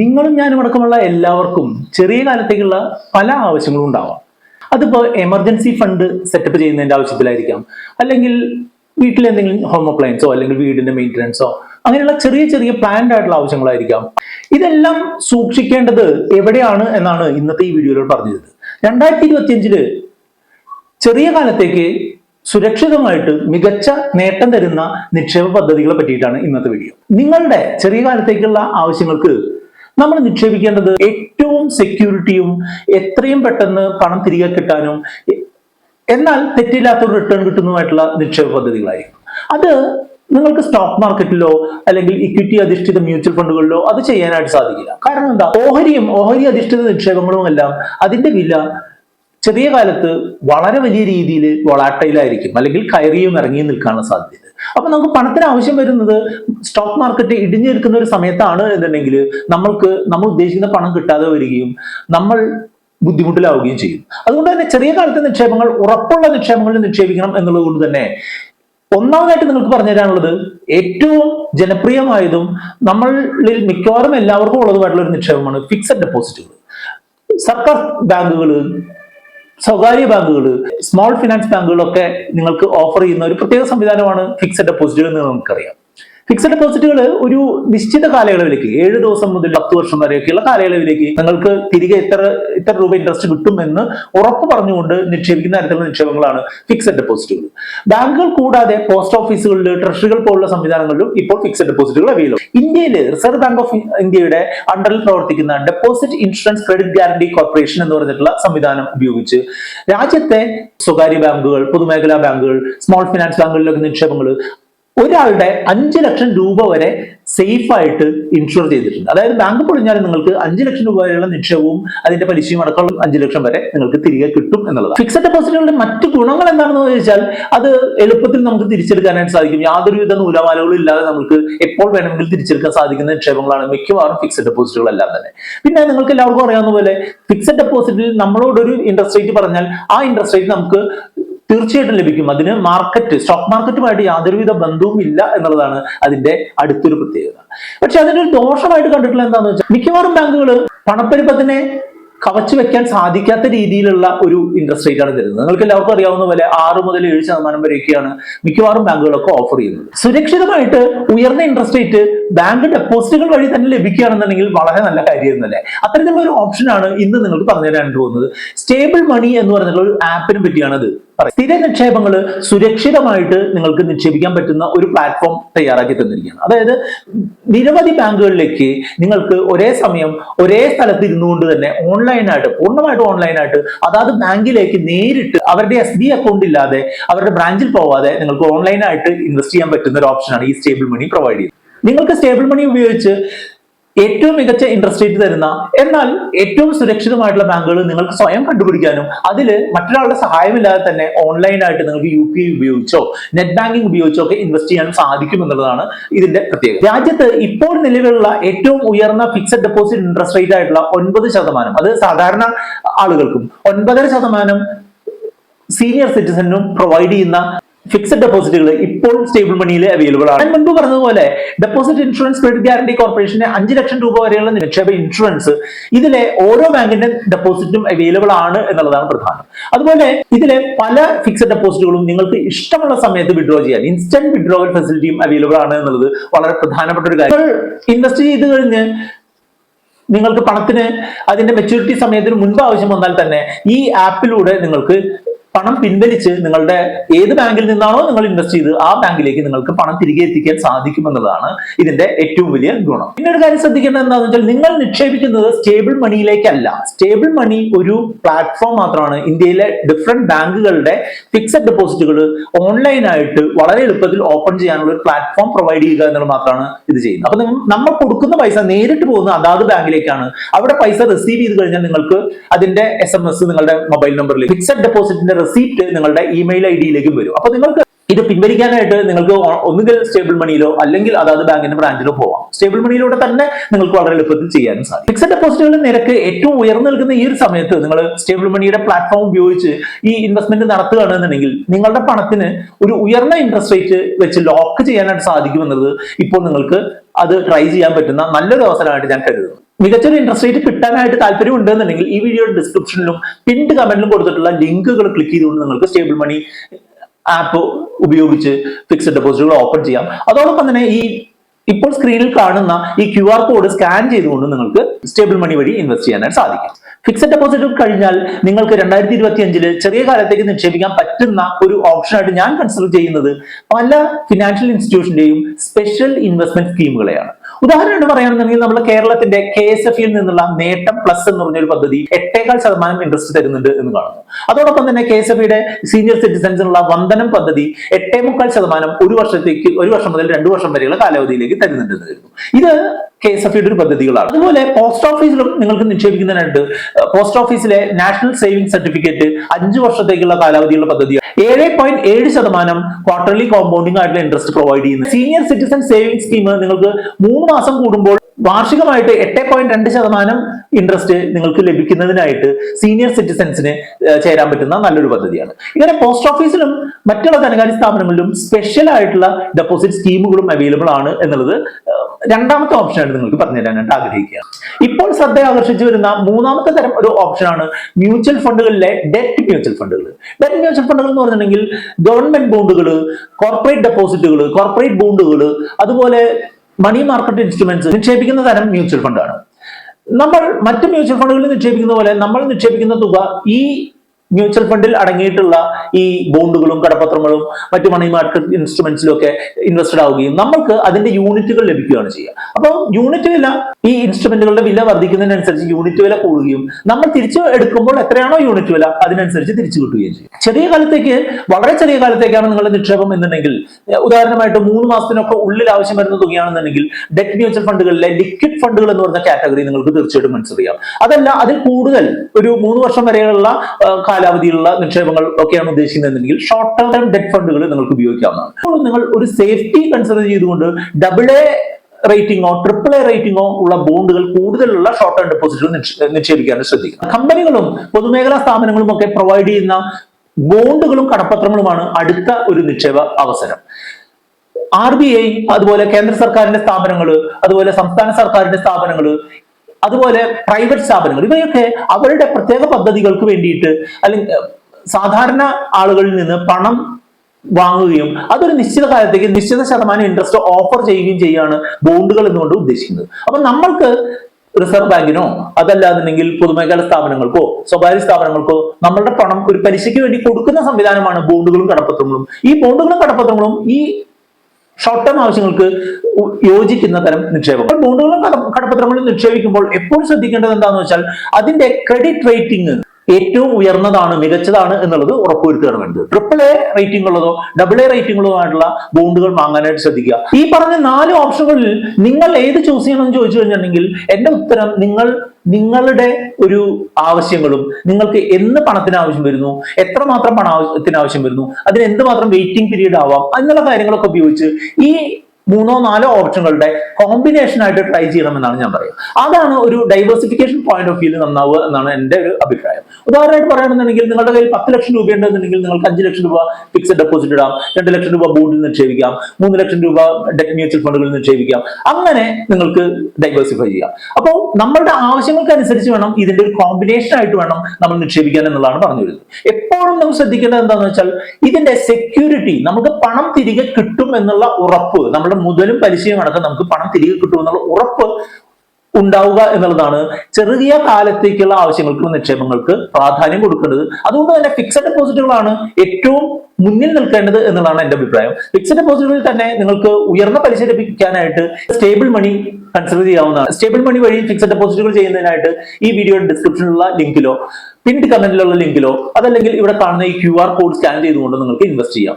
നിങ്ങളും ഞാനും അടക്കമുള്ള എല്ലാവർക്കും ചെറിയ കാലത്തേക്കുള്ള പല ആവശ്യങ്ങളും ഉണ്ടാവാം. അതിപ്പോ എമർജൻസി ഫണ്ട് സെറ്റപ്പ് ചെയ്യുന്നതിന്റെ ആവശ്യത്തിലായിരിക്കാം. അല്ലെങ്കിൽ വീട്ടിൽ എന്തെങ്കിലും ഹോം അപ്ലയൻസോ അല്ലെങ്കിൽ വീടിന്റെ മെയിന്റനൻസോ അങ്ങനെയുള്ള ചെറിയ ചെറിയ പ്ലാൻഡ് ആയിട്ടുള്ള ആവശ്യങ്ങളായിരിക്കാം. ഇതെല്ലാം സൂക്ഷിക്കേണ്ടത് എവിടെയാണ് എന്നാണ് ഇന്നത്തെ ഈ വീഡിയോയിൽ പറഞ്ഞത് രണ്ടായിരത്തി ഇരുപത്തിയഞ്ചിൽ ചെറിയ കാലത്തേക്ക് സുരക്ഷിതമായിട്ട് മികച്ച നേട്ടം തരുന്ന നിക്ഷേപ പദ്ധതികളെ പറ്റിയിട്ടാണ് ഇന്നത്തെ വീഡിയോ. നിങ്ങളുടെ ചെറിയ കാലത്തേക്കുള്ള ആവശ്യങ്ങൾക്ക് നമ്മൾ നിക്ഷേപിക്കേണ്ടത് ഏറ്റവും സെക്യൂരിറ്റിയും എത്രയും പെട്ടെന്ന് പണം തിരികെ കിട്ടാനും എന്നാൽ തെറ്റില്ലാത്ത ഒരു റിട്ടേൺ കിട്ടുന്നതുമായിട്ടുള്ള നിക്ഷേപ പദ്ധതികളായിരിക്കും. അത് നിങ്ങൾക്ക് സ്റ്റോക്ക് മാർക്കറ്റിലോ അല്ലെങ്കിൽ ഇക്വിറ്റി അധിഷ്ഠിത മ്യൂച്വൽ ഫണ്ടുകളിലോ അത് ചെയ്യാനായിട്ട് സാധിക്കില്ല. കാരണം എന്താ? ഓഹരിയും ഓഹരി അധിഷ്ഠിത നിക്ഷേപങ്ങളും എല്ലാം അതിന്റെ വില ചെറിയ കാലത്ത് വളരെ വലിയ രീതിയിൽ വളാട്ടയിലായിരിക്കും അല്ലെങ്കിൽ കയറിയും ഇറങ്ങിയും നിൽക്കാനുള്ള സാധ്യത. അപ്പൊ നമുക്ക് പണത്തിന് ആവശ്യം വരുന്നത് സ്റ്റോക്ക് മാർക്കറ്റ് ഇടിഞ്ഞു നിൽക്കുന്ന ഒരു സമയത്താണ് എന്നുണ്ടെങ്കിൽ നമ്മൾക്ക് നമ്മൾ ഉദ്ദേശിക്കുന്ന പണം കിട്ടാതെ വരികയും നമ്മൾ ബുദ്ധിമുട്ടിലാവുകയും ചെയ്യും. അതുകൊണ്ട് തന്നെ ചെറിയ കാലത്തെ നിക്ഷേപങ്ങൾ ഉറപ്പുള്ള നിക്ഷേപങ്ങളിൽ നിക്ഷേപിക്കണം എന്നുള്ളത് കൊണ്ട് തന്നെ ഒന്നാമതായിട്ട് നിങ്ങൾക്ക് പറഞ്ഞു തരാനുള്ളത് ഏറ്റവും ജനപ്രിയമായതും നമ്മളിൽ മിക്കവാറും എല്ലാവർക്കും ഉള്ളതുമായിട്ടുള്ള ഒരു നിക്ഷേപമാണ് ഫിക്സഡ് ഡെപ്പോസിറ്റുകൾ സർക്കാർ ബാങ്കുകൾ സ്വകാര്യ ബാങ്കുകൾ സ്മോൾ ഫിനാൻസ് ബാങ്കുകളൊക്കെ നിങ്ങൾക്ക് ഓഫർ ചെയ്യുന്ന ഒരു പ്രത്യേക സംവിധാനമാണ് ഫിക്സഡ് ഡെപ്പോസിറ്റുകൾ എന്ന് നമുക്കറിയാം. ഫിക്സഡ് ഡെപ്പോസിറ്റുകൾ ഒരു നിശ്ചിത കാലയളവിലേക്ക് ഏഴ് ദിവസം മുതൽ പത്ത് വർഷം വരെയൊക്കെയുള്ള കാലയളവിലേക്ക് നിങ്ങൾക്ക് തിരികെ എത്ര ഇത്ര രൂപ ഇൻട്രസ്റ്റ് കിട്ടുമെന്ന് ഉറപ്പ് പറഞ്ഞുകൊണ്ട് നിക്ഷേപിക്കുന്ന തരത്തിലുള്ള നിക്ഷേപങ്ങളാണ് ഫിക്സഡ് ഡെപ്പോസിറ്റുകൾ ബാങ്കുകൾ കൂടാതെ പോസ്റ്റ് ഓഫീസുകളിൽ ട്രഷറികൾ പോലുള്ള സംവിധാനങ്ങളിലും ഇപ്പോൾ ഫിക്സഡ് ഡെപ്പോസിറ്റുകൾ അവൈലബിൾ ഇന്ത്യയിൽ റിസർവ് ബാങ്ക് ഓഫ് ഇന്ത്യയുടെ അണ്ടറിൽ പ്രവർത്തിക്കുന്ന deposit insurance credit guarantee corporation എന്ന് പറഞ്ഞിട്ടുള്ള സംവിധാനം ഉപയോഗിച്ച് രാജ്യത്തെ സ്വകാര്യ ബാങ്കുകൾ പൊതുമേഖലാ ബാങ്കുകൾ സ്മോൾ ഫിനാൻസ് ബാങ്കുകളിലൊക്കെ നിക്ഷേപങ്ങൾ ഒരാളുടെ അഞ്ച് ലക്ഷം രൂപ വരെ സേഫ് ആയിട്ട് ഇൻഷുർ ചെയ്തിട്ടുണ്ട്. അതായത് ബാങ്ക് പൊളിഞ്ഞാൽ നിങ്ങൾക്ക് അഞ്ച് ലക്ഷം രൂപ വരെയുള്ള നിക്ഷേപവും അതിന്റെ പലിശയും അടക്കമുള്ള അഞ്ച് ലക്ഷം വരെ നിങ്ങൾക്ക് തിരികെ കിട്ടും എന്നുള്ളത് ഫിക്സഡ് ഡെപ്പോസിറ്റുകളുടെ മറ്റു ഗുണങ്ങൾ എന്താണെന്ന് ചോദിച്ചാൽ അത് എളുപ്പത്തിൽ നമുക്ക് തിരിച്ചെടുക്കാനായിട്ട് സാധിക്കും. യാതൊരുവിധ നൂലാമാലകളും ഇല്ലാതെ നമുക്ക് എപ്പോൾ വേണമെങ്കിലും തിരിച്ചെടുക്കാൻ സാധിക്കുന്ന നിക്ഷേപങ്ങളാണ് മിക്കവാറും ഫിക്സഡ് ഡെപ്പോസിറ്റുകളെല്ലാം തന്നെ. പിന്നെ നിങ്ങൾക്ക് എല്ലാവർക്കും അറിയാവുന്ന പോലെ ഫിക്സഡ് ഡെപ്പോസിറ്റിൽ നമ്മളോടൊരു ഇൻട്രസ്റ്റ് റേറ്റ് പറഞ്ഞാൽ ആ ഇൻട്രസ്റ്റ് റേറ്റ് നമുക്ക് തീർച്ചയായിട്ടും ലഭിക്കും. അതിന് മാർക്കറ്റ് സ്റ്റോക്ക് മാർക്കറ്റുമായിട്ട് യാതൊരുവിധ ബന്ധവും ഇല്ല എന്നുള്ളതാണ് അതിന്റെ അടുത്തൊരു പ്രത്യേകത. പക്ഷെ അതിന്റെ ഒരു ദോഷമായിട്ട് കണ്ടിട്ടുള്ള എന്താണെന്ന് വെച്ചാൽ മിക്കവാറും ബാങ്കുകൾ പണപ്പെരുപ്പത്തിനെ കവച്ചു വെക്കാൻ സാധിക്കാത്ത രീതിയിലുള്ള ഒരു ഇൻട്രസ്റ്റ് റേറ്റ് ആണ് തരുന്നത്. നിങ്ങൾക്ക് എല്ലാവർക്കും അറിയാവുന്ന പോലെ ആറ് മുതൽ ഏഴ് ശതമാനം വരെയൊക്കെയാണ് മിക്കവാറും ബാങ്കുകളൊക്കെ ഓഫർ ചെയ്യുന്നത്. സുരക്ഷിതമായിട്ട് ഉയർന്ന ഇൻട്രസ്റ്റ് റേറ്റ് ബാങ്ക് ഡെപ്പോസിറ്റുകൾ വഴി തന്നെ ലഭിക്കുകയാണെന്നുണ്ടെങ്കിൽ വളരെ നല്ല കാര്യം തന്നെ അത്തരത്തിലുള്ള ഒരു ഓപ്ഷനാണ് ഇന്ന് നിങ്ങൾക്ക് പറഞ്ഞു തരാൻ പോകുന്നത്. സ്റ്റേബിൾ മണി എന്ന് പറഞ്ഞിട്ടുള്ള ഒരു ആപ്പിനെ പറ്റിയാണ് അത് പറയുന്നത്. സ്ഥിര നിക്ഷേപങ്ങൾ സുരക്ഷിതമായിട്ട് നിങ്ങൾക്ക് നിക്ഷേപിക്കാൻ പറ്റുന്ന ഒരു പ്ലാറ്റ്ഫോം തയ്യാറാക്കി തന്നിരിക്കുകയാണ്. അതായത് നിരവധി ബാങ്കുകളിലേക്ക് നിങ്ങൾക്ക് ഒരേ സമയം ഒരേ സ്ഥലത്ത് ഇരുന്നുകൊണ്ട് തന്നെ ഓൺലൈനായിട്ട് പൂർണമായിട്ട് ഓൺലൈനായിട്ട് അതാത് ബാങ്കിലേക്ക് നേരിട്ട് അവരുടെ എസ് ബി അക്കൗണ്ട് ഇല്ലാതെ അവരുടെ ബ്രാഞ്ചിൽ പോവാതെ നിങ്ങൾക്ക് ഓൺലൈനായിട്ട് ഇൻവെസ്റ്റ് ചെയ്യാൻ പറ്റുന്ന ഒരു ഓപ്ഷനാണ് ഈ സ്റ്റേബിൾ മണി പ്രൊവൈഡ് ചെയ്യുന്നത്. നിങ്ങൾക്ക് സ്റ്റേബിൾ മണി ഉപയോഗിച്ച് ഏറ്റവും മികച്ച ഇൻട്രസ്റ്റ് റേറ്റ് തരുന്ന എന്നാൽ ഏറ്റവും സുരക്ഷിതമായിട്ടുള്ള ബാങ്കുകൾ നിങ്ങൾക്ക് സ്വയം കണ്ടുപിടിക്കാനും അതിൽ മറ്റൊരാളുടെ സഹായമില്ലാതെ തന്നെ ഓൺലൈനായിട്ട് നിങ്ങൾക്ക് യു പി ഐ ഉപയോഗിച്ചോ നെറ്റ് ബാങ്കിംഗ് ഉപയോഗിച്ചോ ഒക്കെ ഇൻവെസ്റ്റ് ചെയ്യാൻ സാധിക്കും എന്നുള്ളതാണ് ഇതിന്റെ പ്രത്യേകത. രാജ്യത്ത് ഇപ്പോൾ നിലവിലുള്ള ഏറ്റവും ഉയർന്ന ഫിക്സഡ് ഡെപ്പോസിറ്റ് ഇൻട്രസ്റ്റ് റേറ്റ് ആയിട്ടുള്ള ഒൻപത് ശതമാനം അത് സാധാരണ ആളുകൾക്കും ഒൻപതര ശതമാനം സീനിയർ സിറ്റിസനും പ്രൊവൈഡ് ചെയ്യുന്ന ഫിക്സഡ് ഡെപ്പോസിറ്റുകൾ ഇപ്പോൾ സ്റ്റേബിൾ മണിയിൽ അവൈലബിൾ ആണ്. ഞാൻ മുൻപ് പറഞ്ഞതുപോലെ ഡെപ്പോസിറ്റ് ഇൻഷുറൻസ് ക്രെഡിറ്റ് ഗ്യാരണ്ടി കോർപ്പറേഷന് അഞ്ച് ലക്ഷം രൂപ വരെയുള്ള നിക്ഷേപ ഇൻഷുറൻസ് ഇതിലെ ഓരോ ബാങ്കിന്റെ ഡെപ്പോസിറ്റും അവൈലബിൾ ആണ് എന്നുള്ളതാണ് പ്രധാനം. അതുപോലെ ഇതിലെ പല ഫിക്സഡ് ഡെപ്പോസിറ്റുകളും നിങ്ങൾക്ക് ഇഷ്ടമുള്ള സമയത്ത് വിഡ്രോ ചെയ്യാൻ ഇൻസ്റ്റന്റ് വിഡ്രോവൽ ഫെസിലിറ്റിയും അവൈലബിൾ ആണ് എന്നുള്ളത് വളരെ പ്രധാനപ്പെട്ട ഒരു കാര്യം. ഇൻവെസ്റ്റ് ചെയ്ത് കഴിഞ്ഞ് നിങ്ങൾക്ക് പണത്തിന് അതിന്റെ മെച്യൂരിറ്റി സമയത്തിന് മുൻപ് ആവശ്യം വന്നാൽ തന്നെ ഈ ആപ്പിലൂടെ നിങ്ങൾക്ക് പണം പിൻവലിച്ച് നിങ്ങളുടെ ഏത് ബാങ്കിൽ നിന്നാണോ നിങ്ങൾ ഇൻവെസ്റ്റ് ചെയ്ത് ആ ബാങ്കിലേക്ക് നിങ്ങൾക്ക് പണം തിരികെ എത്തിക്കാൻ സാധിക്കുമെന്നതാണ് ഇതിന്റെ ഏറ്റവും വലിയ ഗുണം. പിന്നെ ഒരു കാര്യം ശ്രദ്ധിക്കേണ്ടത് എന്താണെന്ന് വെച്ചാൽ നിങ്ങൾ നിക്ഷേപിക്കുന്നത് സ്റ്റേബിൾ മണിയിലേക്കല്ല സ്റ്റേബിൾ മണി ഒരു പ്ലാറ്റ്ഫോം മാത്രമാണ്. ഇന്ത്യയിലെ ഡിഫറെന്റ് ബാങ്കുകളുടെ ഫിക്സഡ് ഡെപ്പോസിറ്റുകൾ ഓൺലൈനായിട്ട് വളരെ എളുപ്പത്തിൽ ഓപ്പൺ ചെയ്യാനുള്ള ഒരു പ്ലാറ്റ്ഫോം പ്രൊവൈഡ് ചെയ്യുക എന്നുള്ളത് മാത്രമാണ് ഇത് ചെയ്യുന്നത്. അപ്പൊ നമ്മൾ കൊടുക്കുന്ന പൈസ നേരിട്ട് പോകുന്ന അതാത് ബാങ്കിലേക്കാണ്. അവിടെ പൈസ റിസീവ് ചെയ്ത് കഴിഞ്ഞാൽ നിങ്ങൾക്ക് അതിന്റെ എസ് നിങ്ങളുടെ മൊബൈൽ നമ്പറിൽ ഫിക്സഡ് ഡെപ്പോസിറ്റിന്റെ റെസീപ്റ്റ് നിങ്ങളുടെ ഇമെയിൽ ഐ ഡിയിലേക്കും വരും. അപ്പൊ നിങ്ങൾക്ക് ഇത് പിൻവലിക്കാനായിട്ട് നിങ്ങൾക്ക് ഒന്നുകിൽ സ്റ്റേബിൾ മണിയിലോ അല്ലെങ്കിൽ അതാത് ബാങ്കിന്റെ ബ്രാഞ്ചിലോ പോവാം. സ്റ്റേബിൾ മണിയിലൂടെ തന്നെ നിങ്ങൾക്ക് വളരെ എളുപ്പത്തിൽ ചെയ്യാൻ സാധിക്കും. ഫിക്സഡ് ഡെപ്പോസിറ്റുകളുടെ നിരക്ക് ഏറ്റവും ഉയർന്നു നിൽക്കുന്ന ഈ ഒരു സമയത്ത് നിങ്ങൾ സ്റ്റേബിൾ മണിയുടെ പ്ലാറ്റ്ഫോം ഉപയോഗിച്ച് ഈ ഇൻവെസ്റ്റ്മെന്റ് നടത്തുകയാണെന്നുണ്ടെങ്കിൽ നിങ്ങളുടെ പണത്തിന് ഒരു ഉയർന്ന ഇൻട്രസ്റ്റ് റേറ്റ് വെച്ച് ലോക്ക് ചെയ്യാനായിട്ട് സാധിക്കുമെന്നത് ഇപ്പോൾ നിങ്ങൾക്ക് അത് ട്രൈ ചെയ്യാൻ പറ്റുന്ന നല്ലൊരു അവസരമായിട്ട് ഞാൻ കരുതുന്നു. മികച്ചൊരു ഇൻട്രസ്റ്റ് റേറ്റ് കിട്ടാനായിട്ട് താല്പര്യം ഉണ്ടെന്നുണ്ടെങ്കിൽ ഈ വീഡിയോയുടെ ഡിസ്ക്രിപ്ഷനിലും പിൻഡ് കമന്റിലും കൊടുത്തിട്ടുള്ള ലിങ്കുകൾ ക്ലിക്ക് ചെയ്തുകൊണ്ട് നിങ്ങൾക്ക് സ്റ്റേബിൾ മണി ആപ്പ് ഉപയോഗിച്ച് ഫിക്സഡ് ഡെപ്പോസിറ്റുകൾ ഓപ്പൺ ചെയ്യാം. അതോടൊപ്പം തന്നെ ഈ ഇപ്പോൾ സ്ക്രീനിൽ കാണുന്ന ഈ ക്യു ആർ കോഡ് സ്കാൻ ചെയ്തുകൊണ്ട് നിങ്ങൾക്ക് സ്റ്റേബിൾ മണി വഴി ഇൻവെസ്റ്റ് ചെയ്യാനായിട്ട് സാധിക്കും. ഫിക്സഡ് ഡെപ്പോസിറ്റ് കഴിഞ്ഞാൽ നിങ്ങൾക്ക് രണ്ടായിരത്തി ഇരുപത്തി അഞ്ചിൽ ചെറിയ കാലത്തേക്ക് നിക്ഷേപിക്കാൻ പറ്റുന്ന ഒരു ഓപ്ഷനായിട്ട് ഞാൻ കൺസിഡർ ചെയ്യുന്നത് പല ഫിനാൻഷ്യൽ ഇൻസ്റ്റിറ്റ്യൂഷന്റെയും സ്പെഷ്യൽ ഇൻവെസ്റ്റ്മെന്റ് സ്കീമുകളെയാണ് ഉദാഹരണമായിട്ട് പറയുകയാണെന്നുണ്ടെങ്കിൽ നമ്മുടെ കേരളത്തിന്റെ കെ എസ് എഫ് നിന്നുള്ള നേട്ടം പ്ലസ് എന്ന് പറഞ്ഞൊരു പദ്ധതി എട്ടേകാൽ ശതമാനം ഇൻട്രസ്റ്റ് തരുന്നുണ്ട് എന്ന് കാണുന്നു. അതോടൊപ്പം തന്നെ കെ എസ് എഫ് സീനിയർ സിറ്റിസൺസിനുള്ള വന്ദനം പദ്ധതി എട്ടേ മുക്കാൽ ശതമാനം ഒരു വർഷത്തേക്ക് ഒരു വർഷം മുതൽ രണ്ടു വർഷം വരെയുള്ള കാലാവധിയിലേക്ക് തരുന്നുണ്ട് എന്ന് കരുതുന്നു ഇത് കെ എസ് എഫ് ഒരു പദ്ധതികളാണ്. അതുപോലെ പോസ്റ്റ് ഓഫീസിലും നിങ്ങൾക്ക് നിക്ഷേപിക്കുന്നതിനായിട്ട് പോസ്റ്റ് ഓഫീസിലെ നാഷണൽ സേവിംഗ് സർട്ടിഫിക്കറ്റ് അഞ്ചു വർഷത്തേക്കുള്ള കാലാവധിയുള്ള പദ്ധതി ഏഴ് പോയിന്റ് ഏഴ് ശതമാനം ക്വാർട്ടർലി കോമ്പൗണ്ടിംഗ് ആയിട്ടുള്ള ഇൻട്രസ്റ്റ് പ്രൊവൈഡ് ചെയ്യുന്നത് സീനിയർ സിറ്റിസൺ സേവിംഗ് സ്കീം നിങ്ങൾക്ക് മൂന്ന് മാസം കൂടുമ്പോൾ വാർഷികമായിട്ട് എട്ട് പോയിന്റ് രണ്ട് ശതമാനം ഇൻട്രസ്റ്റ് നിങ്ങൾക്ക് ലഭിക്കുന്നതിനായിട്ട് സീനിയർ സിറ്റിസൺസിന് ചേരാൻ പറ്റുന്ന നല്ലൊരു പദ്ധതിയാണ്. ഇങ്ങനെ പോസ്റ്റ് ഓഫീസിലും മറ്റുള്ള ധനകാര്യ സ്ഥാപനങ്ങളിലും സ്പെഷ്യൽ ആയിട്ടുള്ള ഡെപ്പോസിറ്റ് സ്കീമുകളും അവൈലബിൾ ആണ് എന്നുള്ളത് രണ്ടാമത്തെ ഓപ്ഷനായിട്ട് നിങ്ങൾക്ക് പറഞ്ഞു തരാനായിട്ട് ആഗ്രഹിക്കുകയാണ്. ഇപ്പോൾ ശ്രദ്ധ ആകർഷിച്ചു വരുന്ന മൂന്നാമത്തെ തരം ഒരു ഓപ്ഷനാണ് മ്യൂച്വൽ ഫണ്ടുകളിലെ ഡെറ്റ് മ്യൂച്വൽ ഫണ്ടുകൾ ഡെറ്റ് മ്യൂച്വൽ ഫണ്ടുകൾ എന്ന് പറഞ്ഞിട്ടുണ്ടെങ്കിൽ ഗവൺമെന്റ് ബോണ്ടുകൾ കോർപ്പറേറ്റ് ഡെപ്പോസിറ്റുകൾ കോർപ്പറേറ്റ് ബോണ്ടുകൾ അതുപോലെ മണി മാർക്കറ്റ് ഇൻസ്ട്രുമെന്റ്സ് നിക്ഷേപിക്കുന്ന തരം മ്യൂച്വൽ ഫണ്ടാണ് നമ്മൾ മറ്റ് മ്യൂച്വൽ ഫണ്ടുകളിൽ നിക്ഷേപിക്കുന്ന പോലെ നമ്മൾ നിക്ഷേപിക്കുന്ന തുക ഈ മ്യൂച്വൽ ഫണ്ടിൽ അടങ്ങിയിട്ടുള്ള ഈ ബോണ്ടുകളും കടപ്പത്രങ്ങളും മറ്റു മണി മാർക്കറ്റ് ഇൻസ്ട്രുമെന്റ്സിലും ഒക്കെ ഇൻവെസ്റ്റഡ് ആവുകയും നമ്മൾക്ക് അതിന്റെ യൂണിറ്റുകൾ ലഭിക്കുകയാണ് ചെയ്യുക. അപ്പോൾ യൂണിറ്റ് വില ഈ ഇൻസ്ട്രുമെന്റുകളുടെ വില വർദ്ധിക്കുന്നതിനനുസരിച്ച് യൂണിറ്റ് വില കൂടുകയും നമ്മൾ തിരിച്ചു എടുക്കുമ്പോൾ എത്രയാണോ യൂണിറ്റ് വില അതിനനുസരിച്ച് തിരിച്ചു കിട്ടുകയും ചെയ്യും. ചെറിയ കാലത്തേക്ക് വളരെ ചെറിയ കാലത്തേക്കാണ് നിങ്ങളുടെ നിക്ഷേപം എന്നുണ്ടെങ്കിൽ ഉദാഹരണമായിട്ട് മൂന്ന് മാസത്തിനൊക്കെ ഉള്ളിൽ ആവശ്യം വരുന്ന തുകയാണെന്നുണ്ടെങ്കിൽ ഡെറ്റ് മ്യൂച്വൽ ഫണ്ടുകളിലെ ലിക്വിഡ് ഫണ്ടുകൾ എന്ന് പറഞ്ഞ കാറ്റഗറി നിങ്ങൾക്ക് തീർച്ചയായിട്ടും കൺസിഡർ അതല്ല അതിൽ കൂടുതൽ ഒരു മൂന്ന് വർഷം വരെയുള്ള കാലാവധിയിലുള്ള നിക്ഷേപങ്ങൾ ഒക്കെയാണ് ഉദ്ദേശിക്കുന്നതെങ്കിൽ ഷോർട്ട് ടേം ഡെറ്റ് ഫണ്ടുകൾ നിങ്ങൾക്ക് ഉപയോഗിക്കാവുന്നതാണ്. അപ്പോൾ നിങ്ങൾ ഒരു സേഫ്റ്റി കൺസിഡർ ചെയ്തുകൊണ്ട് ഡബിൾ എ റേറ്റിംഗോ ട്രിപ്പിൾ എ റേറ്റിംഗോ ഉള്ള ബോണ്ടുകൾ കൂടുതലുള്ള ഷോർട്ട് ടേം ഡെപ്പോസിറ്റുകൾ നിക്ഷേപിക്കാൻ ശ്രദ്ധിക്കുക. കമ്പനികളും പൊതുമേഖലാ സ്ഥാപനങ്ങളും ഒക്കെ പ്രൊവൈഡ് ചെയ്യുന്ന ബോണ്ടുകളും കടപ്പത്രങ്ങളുമാണ് അടുത്ത ഒരു നിക്ഷേപ അവസരം. ആർ ബി ഐ അതുപോലെ കേന്ദ്ര സർക്കാരിന്റെ സ്ഥാപനങ്ങൾ അതുപോലെ സംസ്ഥാന സർക്കാരിന്റെ സ്ഥാപനങ്ങൾ അതുപോലെ പ്രൈവറ്റ് സ്ഥാപനങ്ങൾ. ഇവയൊക്കെ അവരുടെ പ്രത്യേക പദ്ധതികൾക്ക് വേണ്ടിയിട്ട് അല്ലെങ്കിൽ സാധാരണ ആളുകളിൽ നിന്ന് പണം വാങ്ങുകയും അതൊരു നിശ്ചിത കാലത്തേക്ക് നിശ്ചിത ശതമാനം ഇൻട്രസ്റ്റ് ഓഫർ ചെയ്യുകയും ചെയ്യാണ് ബോണ്ടുകൾ എന്നുകൊണ്ട് ഉദ്ദേശിക്കുന്നത്. അപ്പൊ നമ്മൾക്ക് റിസർവ് ബാങ്കിനോ അതല്ലാന്നുണ്ടെങ്കിൽ പൊതുമേഖലാ സ്ഥാപനങ്ങൾക്കോ സ്വകാര്യ സ്ഥാപനങ്ങൾക്കോ നമ്മളുടെ പണം ഒരു പലിശയ്ക്ക് വേണ്ടി കൊടുക്കുന്ന സംവിധാനമാണ് ബോണ്ടുകളും കടപ്പത്രങ്ങളും. ഈ ബോണ്ടുകളും കടപ്പത്രങ്ങളും ഈ ഷോർട്ട് ടേം ആവശ്യങ്ങൾക്ക് യോജിക്കുന്ന തരം നിക്ഷേപം. ബോണ്ടുകളും കട- കടപ്പത്രങ്ങളും നിക്ഷേപിക്കുമ്പോൾ എപ്പോഴും ശ്രദ്ധിക്കേണ്ടത് എന്താണെന്ന് വെച്ചാൽ അതിന്റെ ക്രെഡിറ്റ് റേറ്റിംഗ് ഏറ്റവും ഉയർന്നതാണ് മികച്ചതാണ് എന്നുള്ളത് ഉറപ്പുവരുത്തുകയാണ് വേണ്ടത്. ട്രിപ്പിൾ എ റേറ്റിംഗ് ഉള്ളതോ ഡബിൾ എ റേറ്റിംഗ് ഉള്ളതോ ആയിട്ടുള്ള ബോണ്ടുകൾ വാങ്ങാനായിട്ട് ശ്രദ്ധിക്കുക. ഈ പറഞ്ഞ നാല് ഓപ്ഷനുകളിൽ നിങ്ങൾ ഏത് ചൂസ് ചെയ്യണമെന്ന് ചോദിച്ചു കഴിഞ്ഞിട്ടുണ്ടെങ്കിൽ എന്റെ ഉത്തരം നിങ്ങൾ നിങ്ങളുടെ ഒരു ആവശ്യങ്ങളും നിങ്ങൾക്ക് എന്ത് പണത്തിന് ആവശ്യം വരുന്നു എത്രമാത്രം പണത്തിന് ആവശ്യം വരുന്നു അതിന് എന്ത് മാത്രം വെയിറ്റിംഗ് പീരീഡ് ആവാം എന്നുള്ള കാര്യങ്ങളൊക്കെ ഉപയോഗിച്ച് ഈ മൂന്നോ നാലോ ഓപ്ഷനുകളുടെ കോമ്പിനേഷൻ ആയിട്ട് ട്രൈ ചെയ്യണമെന്നാണ് ഞാൻ പറയുന്നത്. അതാണ് ഒരു ഡൈവേഴ്സിഫിക്കേഷൻ പോയിന്റ് ഓഫ് വ്യൂവിൽ നന്നാവുക എന്നാണ് എന്റെ ഒരു അഭിപ്രായം. ഉദാഹരണമായിട്ട് പറയുകയാണെന്നുണ്ടെങ്കിൽ നിങ്ങളുടെ കയ്യിൽ പത്ത് ലക്ഷം രൂപ ഉണ്ടെന്നുണ്ടെങ്കിൽ നിങ്ങൾക്ക് അഞ്ച് ലക്ഷം രൂപ ഫിക്സഡ് ഡെപ്പോസിറ്റ് ഇടാം രണ്ട് ലക്ഷം രൂപ ബോണ്ടിൽ നിക്ഷേപിക്കാം മൂന്ന് ലക്ഷം രൂപ ഡെറ്റ് മ്യൂച്വൽ ഫണ്ടുകളിൽ നിക്ഷേപിക്കാം. അങ്ങനെ നിങ്ങൾക്ക് ഡൈവേഴ്സിഫൈ ചെയ്യാം. അപ്പോൾ നമ്മളുടെ ആവശ്യങ്ങൾക്കനുസരിച്ച് വേണം ഇതിന്റെ ഒരു കോമ്പിനേഷൻ ആയിട്ട് വേണം നമ്മൾ നിക്ഷേപിക്കാൻ എന്നുള്ളതാണ് പറഞ്ഞു വരുന്നത് എപ്പോഴും നമ്മൾ ശ്രദ്ധിക്കേണ്ടത് എന്താണെന്ന് വെച്ചാൽ ഇതിന്റെ സെക്യൂരിറ്റി നമുക്ക് പണം തിരികെ കിട്ടും എന്നുള്ള ഉറപ്പ് നമ്മുടെ മുതലും പലിശയും അടക്കം നമുക്ക് പണം തിരികെ കിട്ടുമെന്നുള്ള ഉറപ്പ് ഉണ്ടാവുക എന്നുള്ളതാണ്. ചെറിയ കാലത്തേക്കുള്ള ആവശ്യങ്ങൾക്ക് നിക്ഷേപങ്ങൾക്ക് പ്രാധാന്യം കൊടുക്കേണ്ടത്. അതുകൊണ്ട് തന്നെ ഫിക്സഡ് ഡെപ്പോസിറ്റുകളാണ് ഏറ്റവും മുന്നിൽ നിൽക്കേണ്ടത് എന്നുള്ളതാണ് എന്റെ അഭിപ്രായം. ഫിക്സഡ് ഡെപ്പോസിറ്റുകളിൽ തന്നെ നിങ്ങൾക്ക് ഉയർന്ന പലിശ ലഭിക്കാനായിട്ട് സ്റ്റേബിൾ മണി കൺസിഡർ ചെയ്യാവുന്നതാണ്. സ്റ്റേബിൾ മണി വഴി ഫിക്സഡ് ഡെപ്പോസിറ്റുകൾ ചെയ്യുന്നതിനായിട്ട് ഈ വീഡിയോയുടെ ഡിസ്ക്രിപ്ഷനിലുള്ള ലിങ്കിലോ പിൻഡ് കമന്റിലുള്ള ലിങ്കിലോ അതല്ലെങ്കിൽ ഇവിടെ കാണുന്ന ഈ ക്യു കോഡ് സ്കാൻ ചെയ്തുകൊണ്ട് നിങ്ങൾക്ക് ഇൻവെസ്റ്റ് ചെയ്യാം.